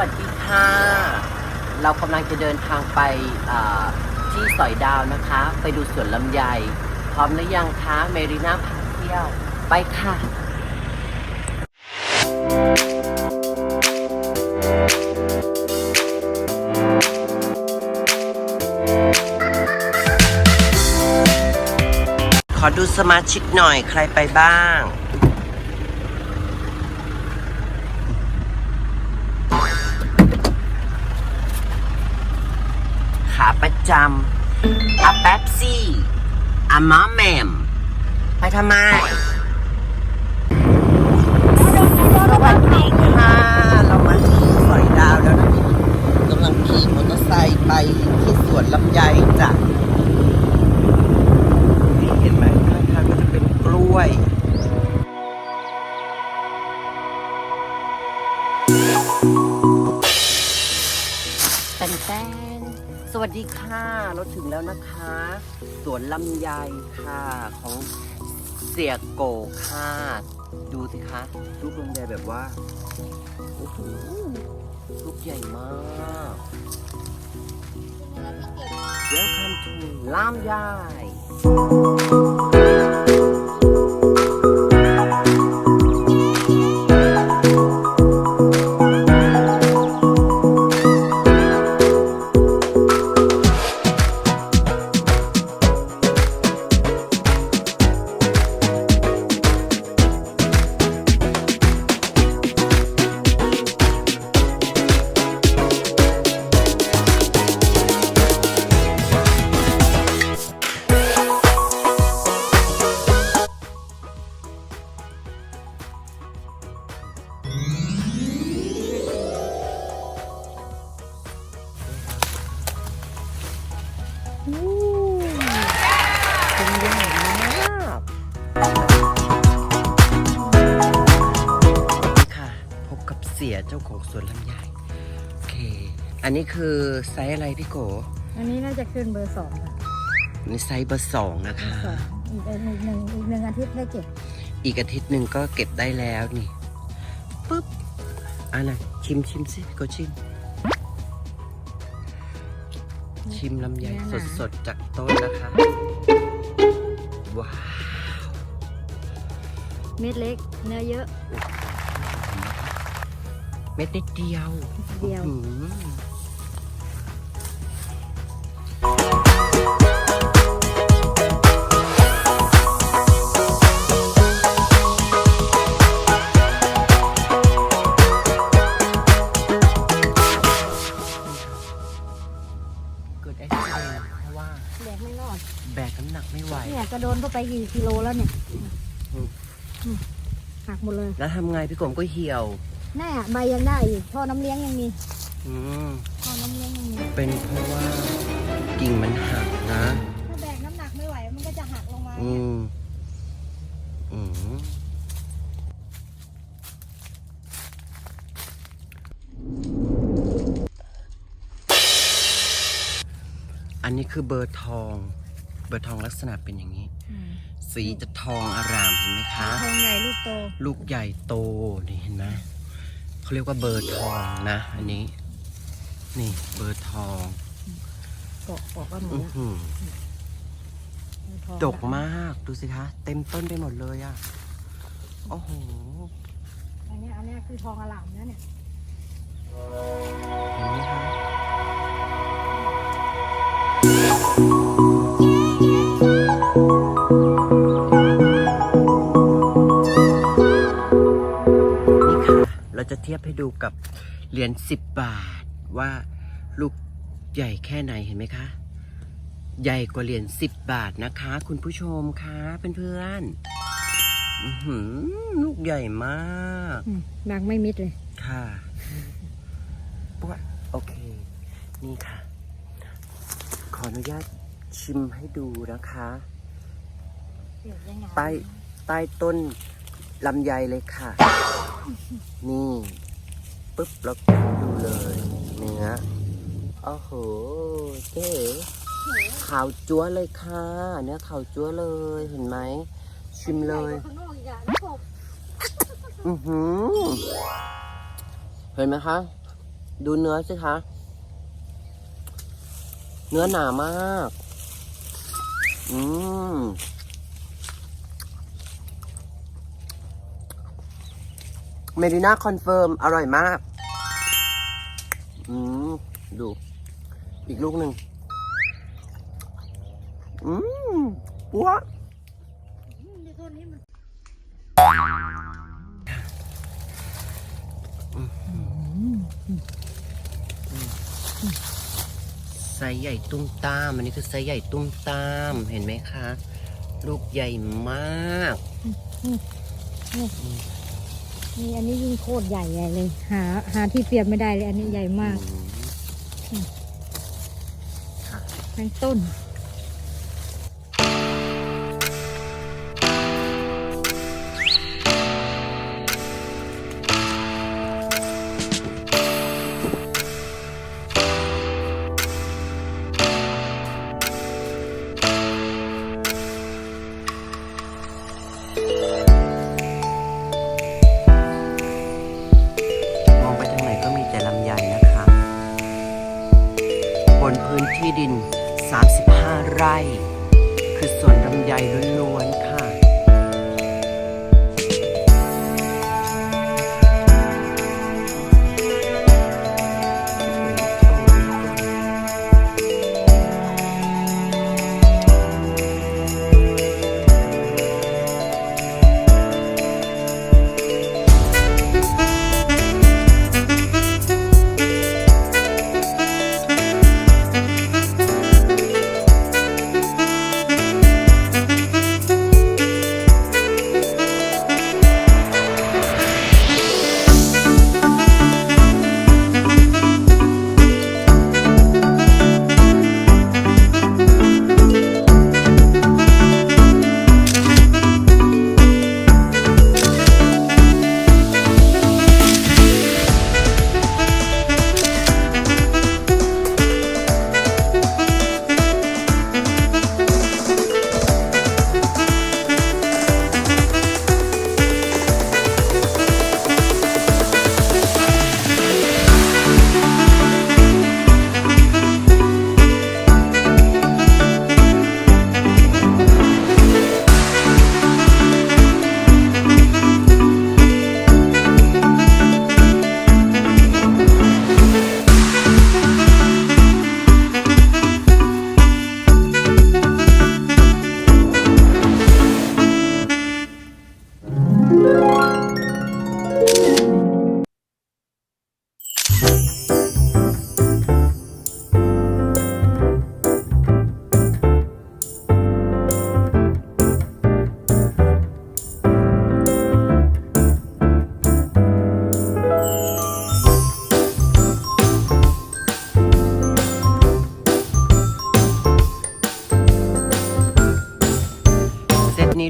วัสดีค่ะ เรากำลังจะเดินทางไปที่สอยดาวนะคะ ไปดูสวนลำไย พร้อมหรือยังคะเมรีน่าพาเที่ยว ไปค่ะขอดูสมาชิกหน่อยใครไปบ้าง ขาประ จำอาแป๊บซี่อามาแมม ไปทำไม สวัสดีค่ะ เรามาที่สอยดาวแล้วนะกำลังขี่มอเตอร์ไซค์ไปที่สวนลำไยจ้ะนี่เห็นไหมข้างทางก็จะเป็นกล้วยแป้นแป้น สวัสดีค่ะ เราถึงแล้วนะคะ สวนลำไยค่ะของเสียโกค่ะ ดูสิคะลูกลำไยแบบว่าโอ้โหลูกใหญ่มาก Welcome to ลำไย ลำไยโอเค อันนี้คือไซส์อะไรพี่โกอันนี้น่าจะขึ้นเบอร์สองค่ะนี่ไซส์เบอร์สองนะคะ สองอีกอันหนึ่งหนึ่งอีกหนึ่งอาทิตย์ได้เก็บอีกอาทิตย์หนึ่งก็เก็บได้แล้วนี่ปุ๊บอันน่ะชิมชิมสิพี่โกชิม ชิมลำไยสดๆจากต้นนะคะ ว้าว เม็ดเล็ก เนื้อเยอะ เม็ดนิดเดียวเดียว อื้อหือเกิดอุบิเหตุเพราะว่าแบกไม่รอด แบกน้ำหนักไม่ไหว เนี่ยกระโดนเข้าไปกี่กิโลแล้วเนี่ยอืม อืมหักหมดเลย แล้วทำไงพี่กรมก็เหี่ยว แน่ใบยังได้อยู่ท่อน้ำเลี้ยงยังมีอืมท่อน้ำเลี้ยงยังมีเป็นเพราะว่ากิ่งมันหักนะ ถ้าแบกน้ำหนักไม่ไหวมันก็จะหักลงมาอืมอืมอันนี้คือเบอร์ทอง เบอร์ทองลักษณะเป็นอย่างนี้อืมสีจะทองอารามเห็นไหมคะ ทองใหญ่ลูกโต ลูกใหญ่โตนี่เห็นไหม เขาเรียกว่าเบอร์ทองนะ อันนี้ นี่เบอร์ทองเกาะเกาะกันหมดอื้อแล้วหือทองดกมากดูสิคะ เต็มต้นไปหมดเลยอะ่ะโอ้โหอันเนี้ยอันเนี้ยคือทองอลามนะเนี่ยเห็นไหมคะ จะเทียบให้ดูกับเหรียญสิบบาท ว่าลูกใหญ่แค่ไหนเห็นไหมคะ ใหญ่กว่าเหรียญสิบบาทนะคะ คุณผู้ชมคะเพื่อนๆอื้อหือลูกใหญ่มากอืมบางไม่มิดเลย ค่ะปุ๊บโอเค นี่ค่ะ ขออนุญาตชิมให้ดูนะคะใต้ใต้ต้นลำไยเลยค่ะ นี่ปุ๊บแล้วก็ดูเลยเนื้อโอ้โหเจ๊ขาวจั๊วเลยค่ะ เนื้อขาวจั๊วเลยเห็นไหมชิมเลยอือหือเห็นไหมคะ ดูเนื้อสิคะ เนื้อหนามาก อืม เมดิน่าคอนเฟิร์ม อร่อยมาก อืม ดู อีกลูกหนึ่ง อืมปัวในต้นนี้มันไซส์ใหญ่ตุ้มตาม อันนี้คือไซส์ใหญ่ตุ้มตาม เห็นไหมคะ ลูกใหญ่มาก นี่อันนี้ยิ่งโคตรใหญ่ใหญ่เลย หาหาที่เปรียบไม่ได้เลย อันนี้ใหญ่มากอืมค่ะทั้งต้น 35 ไร่ คือสวนลำไยล้วน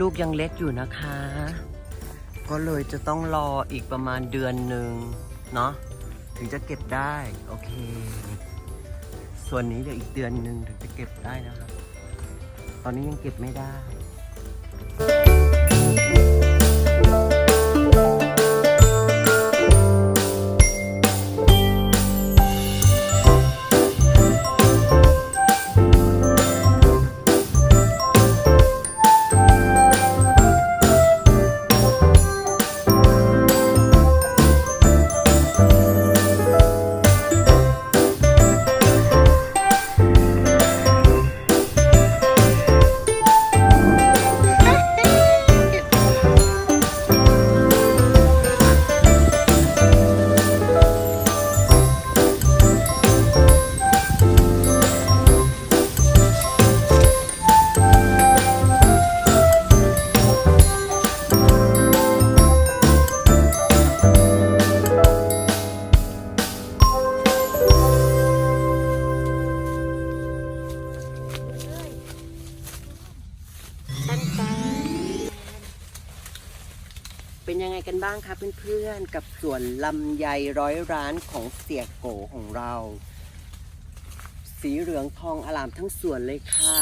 ลูกยังเล็กอยู่นะคะ ก็เลยจะต้องรออีกประมาณเดือนหนึ่งเนาะถึงจะเก็บได้ โอเค ส่วนนี้เดี๋ยวอีกเดือนหนึ่งถึงจะเก็บได้นะครับ ตอนนี้ยังเก็บไม่ได้ เป็นยังไงกันบ้างคะเพื่อนๆ กับสวนลำไยร้อยร้านของเสียโกของเรา สีเหลืองทองอลามทั้งสวนเลยค่ะ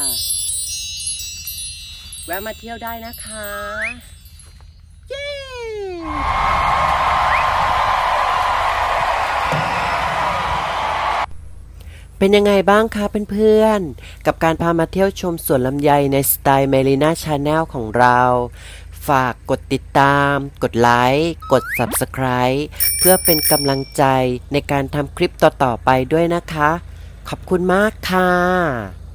แวะมาเที่ยวได้นะคะเย้เป็นยังไงบ้างคะเพื่อนๆ กับการพามาเที่ยวชมสวนลำไยในสไตล์เมลิน่าชาแนลของเรา ฝากกดติดตาม กดไลค์ กด Subscribe เพื่อเป็นกำลังใจในการทำคลิปต่อ ๆ ไปด้วยนะคะ ขอบคุณมากค่ะ